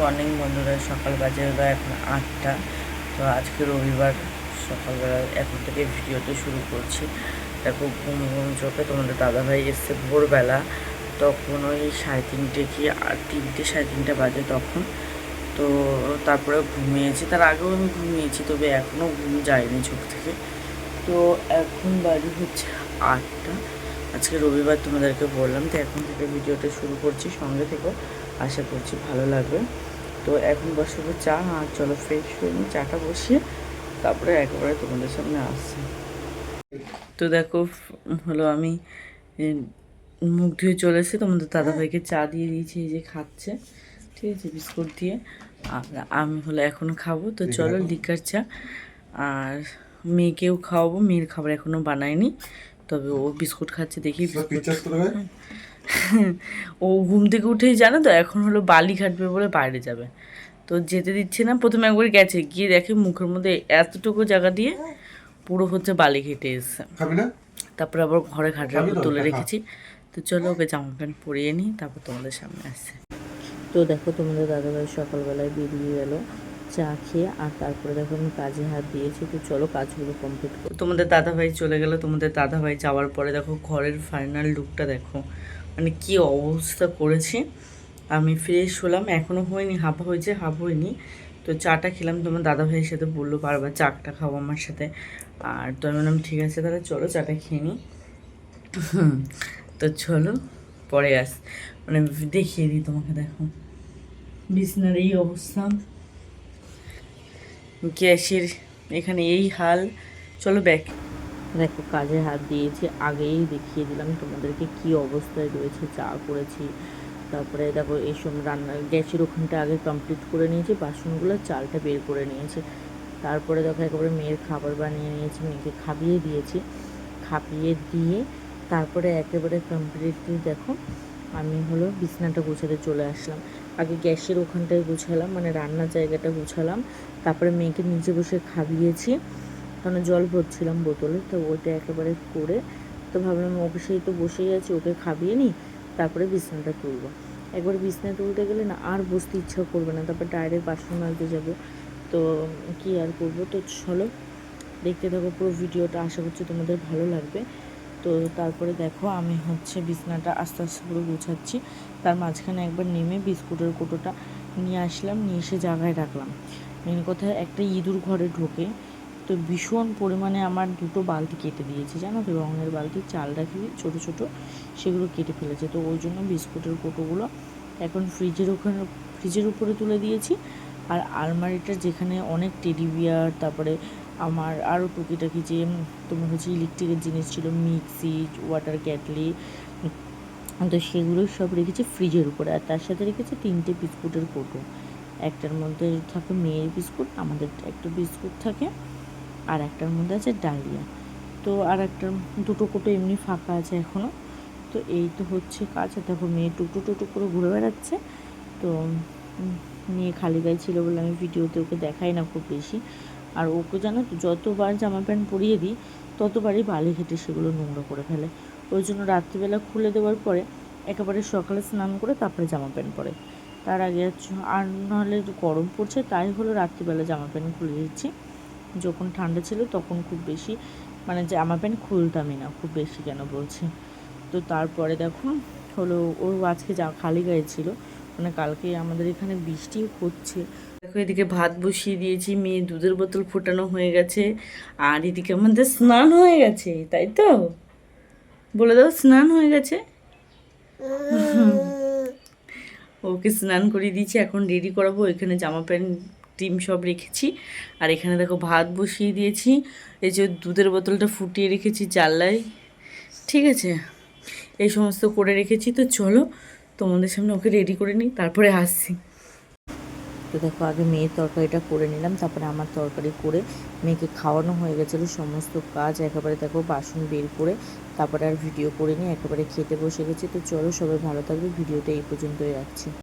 Morning বন্ধুরা, সকাল বাজে হলো এখন আটটা। তো আজকে রবিবার, সকালবেলা এখন থেকে ভিডিওতে শুরু করছি। দেখো, ঘুম ঘুম চোখে তোমাদের দাদাভাই এসছে ভোরবেলা। তখন ওই সাড়ে তিনটে কি আর তিনটে, সাড়ে তিনটে বাজে তখন। তো তারপরে ঘুমিয়েছি। তার আগেও আমি ঘুমিয়েছি, তবে এখনও ঘুম যায়নি চোখ থেকে। তো এখন বাজে হচ্ছে আটটা। আজকে রবিবার তোমাদেরকে বললাম তো এখন থেকে ভিডিওটা শুরু করছি সঙ্গে থেকেও আশা করছি ভালো লাগবে। তো এখন বসবো চা আর চলো ফ্রেশ হয়ে নিই চাটা বসিয়ে তারপরে একেবারে তোমাদের সামনে আসছি। তো দেখো হলো আমি মুখ ধুয়ে চলে এসে তোমাদের দাদাভাইকে চা দিয়ে দিয়েছি এই যে খাচ্ছে ঠিক আছে বিস্কুট দিয়ে। আর আমি হলো এখন খাব। তো চলো লিকার চা আর মেয়েকেও খাওয়াবো মেয়ের খাবার এখনও বানায়নি। তবে ও বিস্কুট খাচ্ছে দেখি ও ঘুম থেকে উঠেই জানো তো এখন হলো বালি ঘাটবে বলে বাইরে যাবে। তো যেতে দিচ্ছে না প্রথমে একবার গেছে গিয়ে দেখে মুখের মধ্যে এতটুকু জায়গা দিয়ে পুরো হচ্ছে বালি ঘেটে এসছে। তারপরে আবার ঘরে উপর তুলে রেখেছি। তো চলো ওকে জামা প্যান্ট পরিয়ে নিই তারপর তোমাদের সামনে আসছে। তো দেখো তোমাদের দাদাভাই সকালবেলায় বেরিয়ে গেল। চা খেয়ে আর তারপরে দেখো আমি কাজে হাত দিয়েছি, তো চলো কাজগুলো কমপ্লিট করো। তোমাদের দাদাভাই চলে গেল, তোমাদের দাদাভাই যাওয়ার পরে দেখো ঘরের ফাইনাল লুকটা দেখো। মানে কি অবস্থা করেছি। আমি ফ্রেশ হলাম এখনও হয়নি, হাফ হয়েছে, হাফ হয়নি। তো চাটা খেলাম, তোমার দাদাভাইয়ের সাথে বলল বারবার চাটা খাব আমার সাথে। আর তো আমি বললাম, ঠিক আছে, তাহলে চলো চাটা খেয়ে নিই তো চলো, পরে আস। মানে দেখিয়ে দিই তোমাকে, দেখো। বিছনার এই অবস্থা। গ্যাসের এখানে এই হাল। চলো ব্যাক দেখো কাজে হাত দিয়েছি, আগেই দেখিয়ে দিলাম তোমাদেরকে কি অবস্থায় রয়েছে চা করেছি। তারপরে দেখো এই সময় রান্না, গ্যাসের ওখানটা আগে কমপ্লিট করে নিয়েছি, বাসনগুলো, চালটা বের করে নিয়েছি। তারপরে দেখো, একেবারে মেয়ের খাবার বানিয়ে নিয়েছি, মেয়েকে খাবিয়ে দিয়েছি। খাইয়ে দিয়ে তারপরে একেবারে কমপ্লিটলি দেখো আমি হলো বিছনাটা গুছাতে চলে আসলাম। আগে গ্যাসের ওখানটায় গুছালাম মানে রান্নার জায়গাটা গুছালাম। তারপরে মেয়েকে নিচে বসে খাবিয়েছি কারণ জল ভরছিলাম বোতলে, তো ওইটা একেবারে করে তো ভাবলাম অফিসেই তো বসেই আছি, ওকে খাবিয়ে নিই, তারপরে বিছনাটা তুলবো। একবার বিছনা তুলতে গেলে না আর বসতে ইচ্ছা করবে না, তারপর ডাইরেক্ট বাসন মাজতে যাব। তো কি আর করব? তো চলো, দেখতে থাকো পুরো ভিডিওটা, আশা করছি তোমাদের ভালো লাগবে। তো তারপরে দেখো আমি হচ্ছে বিছনাটা আস্তে আস্তে পুরো গুছাচ্ছি। তার মাঝখানে একবার নেমে বিস্কুটের কোটোটা নিয়ে আসলাম, নিয়ে এসে জায়গায় রাখলাম। মেন কথা একটা ইঁদুর ঘরে ঢোকে, তো ভীষণ পরিমাণে আমার দুটো বালতি কেটে দিয়েছে, জানো তো? রঙের বালতি, চাল রাখি, ছোট ছোট, সেগুলো কেটে ফেলেছে। তো ওই জন্য বিস্কুটের কোটোগুলো এখন ফ্রিজের ওখানে, ফ্রিজের উপরে তুলে দিয়েছি। আর আলমারিটা যেখানে অনেক টেডি বিয়ার তারপরে আমার আরও টুকিটাকি যে তোমার হচ্ছে ইলেকট্রিকের জিনিস ছিল মিক্সি ওয়াটার ক্যাটলি তো সেগুলো সব রেখেছি ফ্রিজের উপরে। আর তার সাথে রেখেছি তিনটে বিস্কুটের কোটো। একটার মধ্যে থাকে মেয়ের বিস্কুট, আমাদের একটা বিস্কুট থাকে, আর একটার মধ্যে আছে ডালিয়া। তো আর একটা দুটো কোটো এমনি ফাঁকা আছে এখনও তো এই তো হচ্ছে কাজ। দেখো মেয়ে টুকটু টুকটু করে ঘুরে বেড়াচ্ছে। তো মেয়ে খালি গায়ে ছিল বলে আমি ভিডিওতে ওকে দেখাই না খুব বেশি। আর ওকে জানো তো যতবার জামা প্যান্ট পরিয়ে দিই, ততবারই বালি ঘেটে সেগুলো নোংরা করে ফেলে। ওই জন্য রাত্রিবেলা খুলে দেওয়ার পরে একেবারে সকালে স্নান করে তারপরে জামা প্যান্ট পরে। তার আগে আর নাহলে গরম পড়ছে, তাই হলো রাত্রিবেলা জামা প্যান্ট খুলে দিচ্ছি। যখন ঠান্ডা ছিল তখন খুব বেশি মানে জামা প্যান্ট খুলতামই না, খুব বেশি কেন বলছে? তো তারপরে দেখো, হলো ও আজকে যা খালি গায়ে ছিল মানে কালকে আমাদের এখানে বৃষ্টি হচ্ছে। দেখো, এদিকে ভাত বসিয়ে দিয়েছি, মেয়ে দুধের বোতল ফোটানো হয়ে গেছে, আর এদিকে আমাদের স্নান হয়ে গেছে, তাই তো? বলে দাও, স্নান হয়ে গেছে? ওকে স্নান করিয়ে দিয়েছি, এখন রেডি করাবো, এখানে জামা প্যান্ট, টিম সব রেখেছি, আর এখানে দেখো ভাত বসিয়ে দিয়েছি, এই যে দুধের বোতলটা ফুটিয়ে রেখেছি জানলায়, ঠিক আছে? এই সমস্ত করে রেখেছি, তো চলো তোমাদের সামনে ওকে রেডি করে নিই, তারপরে আসছি। তো দেখো, আগে মেয়ের তরকারিটা করে নিলাম, তারপরে আমার তরকারি করে মেয়েকে খাওয়ানো হয়ে গেছিল, সমস্ত কাজ, একেবারে দেখো বাসন বের করে, তারপরে আর ভিডিও করে নিয়ে একেবারে খেতে বসে গেছি। তো চলো সবাই ভালো থাকবে, ভিডিওটা এই পর্যন্তই রাখছি।